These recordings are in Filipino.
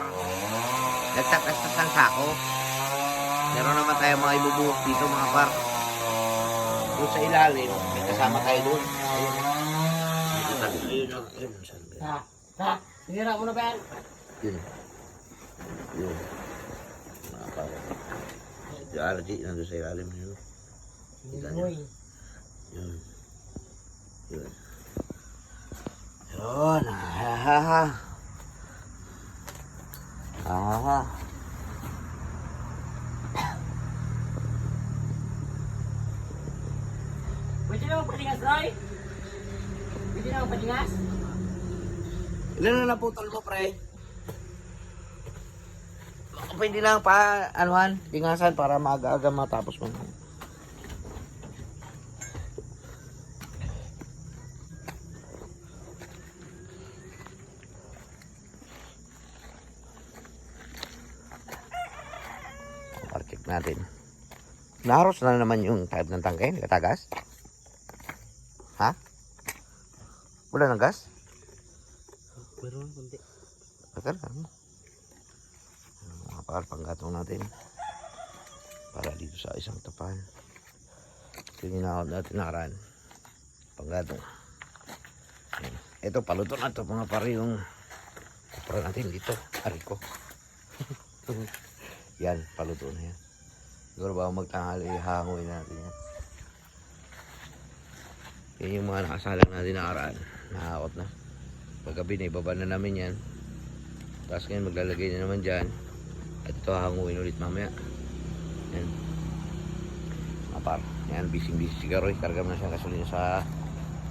par. Nagtatastas ng sako. Meron naman tayo mga ibubuhok dito mga par. Doon sa ilalim, may kasama tayo doon. Ayun. Ayun, oh. ayun. Ha? Ha? Sinira mo na ba yan? Yun. Yun. Mga par. Yung RG, nandun sa ilalim. Yun. Kita niyo. Uy. Yun. Yun. Yun. Ha ha ha. Ha. Pwede naman patingas, Roy? Pwede naman patingas? Ilan na naputol mo, pre? Pwede lang pa, anuhan, dingasan para maaga-aga matapos mo. Natin. Naharos na naman yung type ng tangke, katagas? Ha? Wala ng gas? Meron kunti. Tagal lang. Mga panggatong natin. Para dito sa isang tapan. Ito yung ninakaw natin nakaraan. Panggatong. Ito, paluto na to mga par yung para natin dito. Ari ko. yan, paluto na yan. Siguro ba magtanghali, hangoy natin yan. Yan yung mga nakasalang natin nakaraan. Nakakot na. Paggabi na ibaba na namin yan. Tapos ngayon maglalagay na naman dyan. At ito hanguin ulit mamaya. Yan. Apar. Yan, bising-bising si Garoy. Karga mo na siya gasolina sa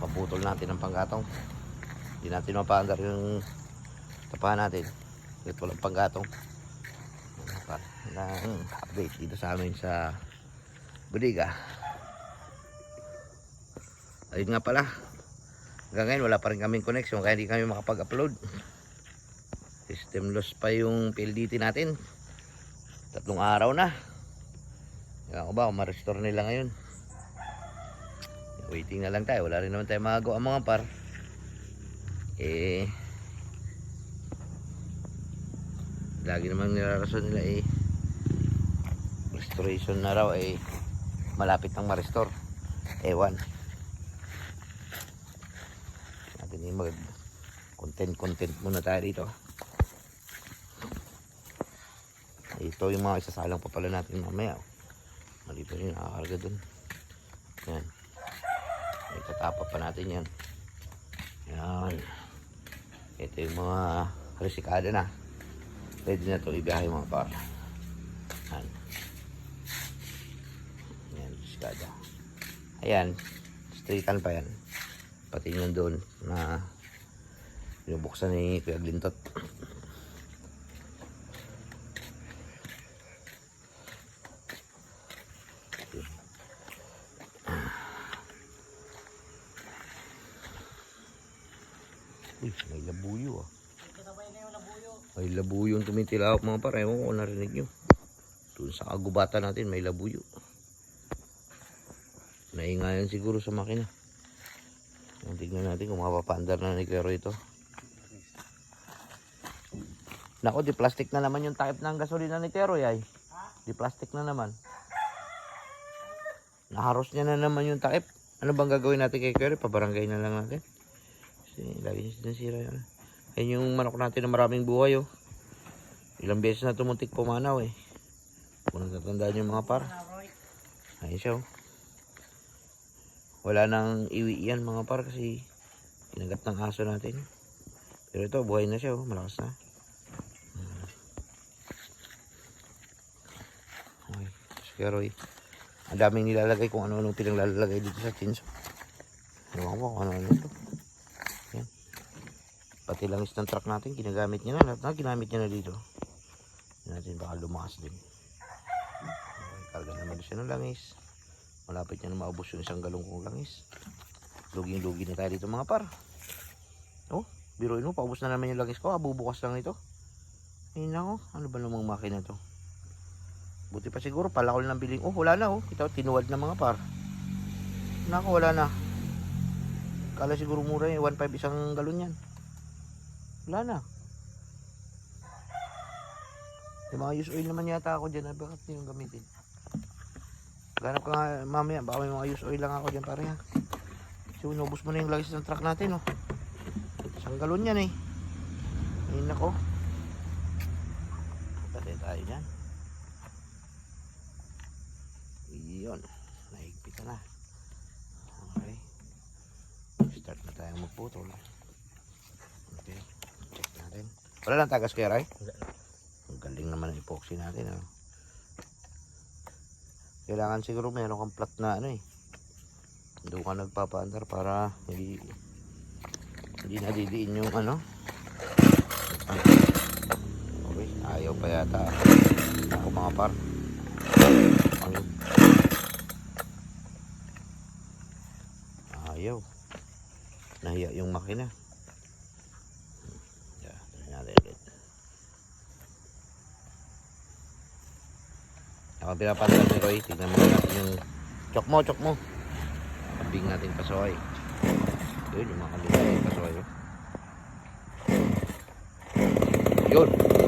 paputol natin ng panggatong. Hindi natin mapaandar yung tapahan natin. Kahit walang panggatong. Yan, apar. Yan, update dito sa amin sa Budiga. Ayun nga pala. Hanggang ngayon wala pa rin kaming connection kaya hindi kami makapag-upload. System loss pa yung PLDT natin. Tatlong araw na. Kaya ko ba, ma-restore nila ngayon. Waiting na lang tayo. Wala rin naman tayo magagawa mga par. Eh, lagi naman nilarason nila eh, restoration na raw eh, malapit nang ma-restore. Ewan. Natin yung mag content content muna tayo dito. Ito yung mga isasalang pa pala natin mamaya. oh. Malito rin nakakarga dun. Yan. Itatapa pa natin yan. Yan. Ito yung mga resikada na. Pwede na ito ibiyahe mga par. Yan. Yan, resikada. Ayan. Straightan pa yan. Pati yun doon na binubuksan ni Kuya Glintot. Uy, may labuyo ah. Kasabay na yung labuyo. May labuyo yung tumitilawak mga pare. Ewan ko narinig nyo. Doon sa kagubatan natin may labuyo. Naingayan siguro sa makina. Yung tignan natin kung mapapandar na ni Kero ito. Nako, di plastic na naman yung type ng gasolina ni Kero ay. Di plastic na naman. Naharos niya na naman yung type. Ano bang gagawin natin kay Kero? Pabarangay na lang natin. Kasi lagi niya sinasira yun. Ayun yung manok natin na maraming buhay oh. Ilang beses na tumuntik pumanaw eh. Kung natatandaan yung mga par. Ayun siya oh. Wala nang iwi yan mga par kasi kinagat ng aso natin. Pero ito buhay na siya oh. Malakas na. Okay. Pero eh. Ang daming nilalagay kung ano-ano pinaglalagay dito sa tinso. Ewan ko ano-ano ito. Pati langis ng truck natin, ginagamit niya na. Lahat na ginamit niya na dito. Natin baka lumakas din. Karga naman siya ng langis. Malapit niya na maubos yung isang galong kong langis. Luging-lugi na tayo dito mga par. Oh, biruin mo, paubos na naman yung langis ko. Ah, bubukas lang ito. Ay nako, ano ba namang makina to? Buti pa siguro, palakol ng biling. Oh, wala na oh. Ito, tinuwad na mga par. Nako, wala na. Kala siguro mura yung 1.5 isang galon yan. Wala na. Yung mga use oil naman yata ako dyan. ah, Bakit nyo yung gamitin? Ganap ka nga mamaya. Baka may mga use oil lang ako dyan pare ha. Kasi unubos mo na yung lagis ng truck natin oh. Isang galon yan eh. Ayun nako. Patay tayo dyan. Iyon. Nahigpitan na. Okay. Start na tayong magputol. Okay. Natin. Wala lang tagas kaya, Ray? Ang galing naman ang epoxy natin. Ano? Kailangan siguro meron kang plat na ano eh. Doon ka nagpapaandar para hindi hindi nadidiin yung ano. Okay, ayaw pa yata. Ako mga par. Ayaw. Nahiya yung makina. Yeah, try natin ulit. Ako pinapantal ni Roy. Tignan mo natin yung chok mo, chok mo. Kabing natin pasoy. Yun, yung mga kabing natin pasoy. oh. Yun.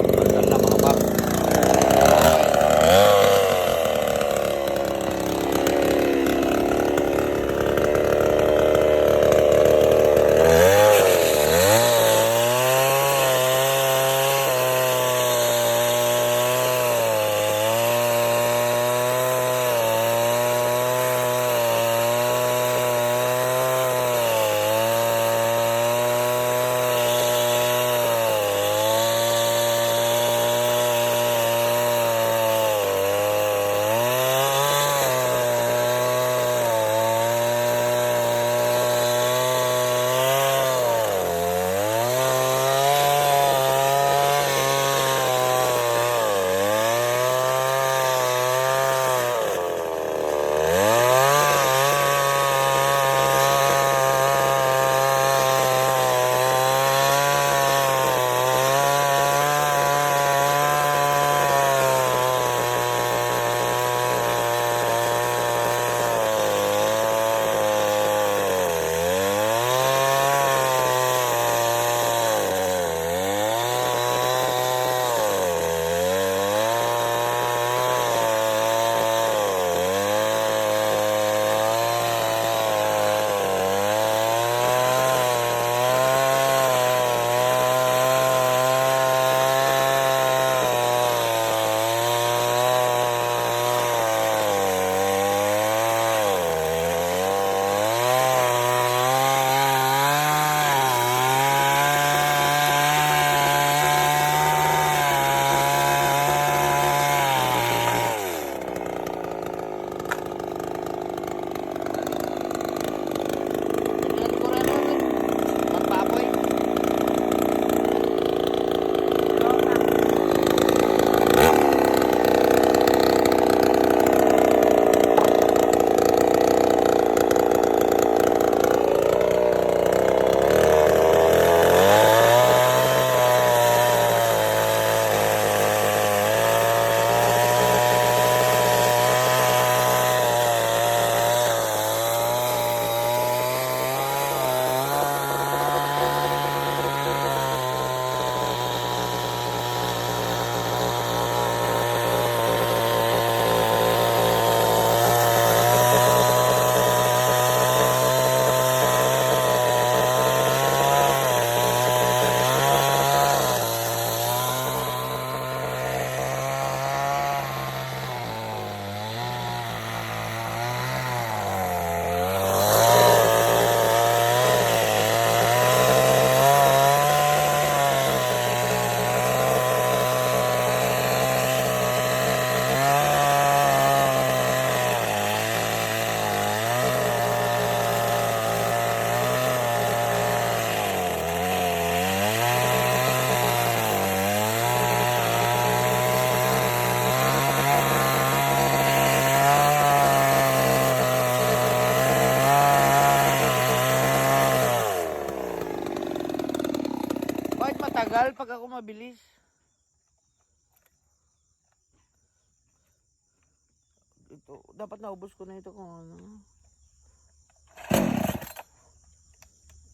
Mabilis? Ito, dapat naubos ko na ito kung ano.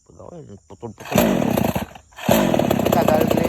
Pag ako putol-putol. Glenn.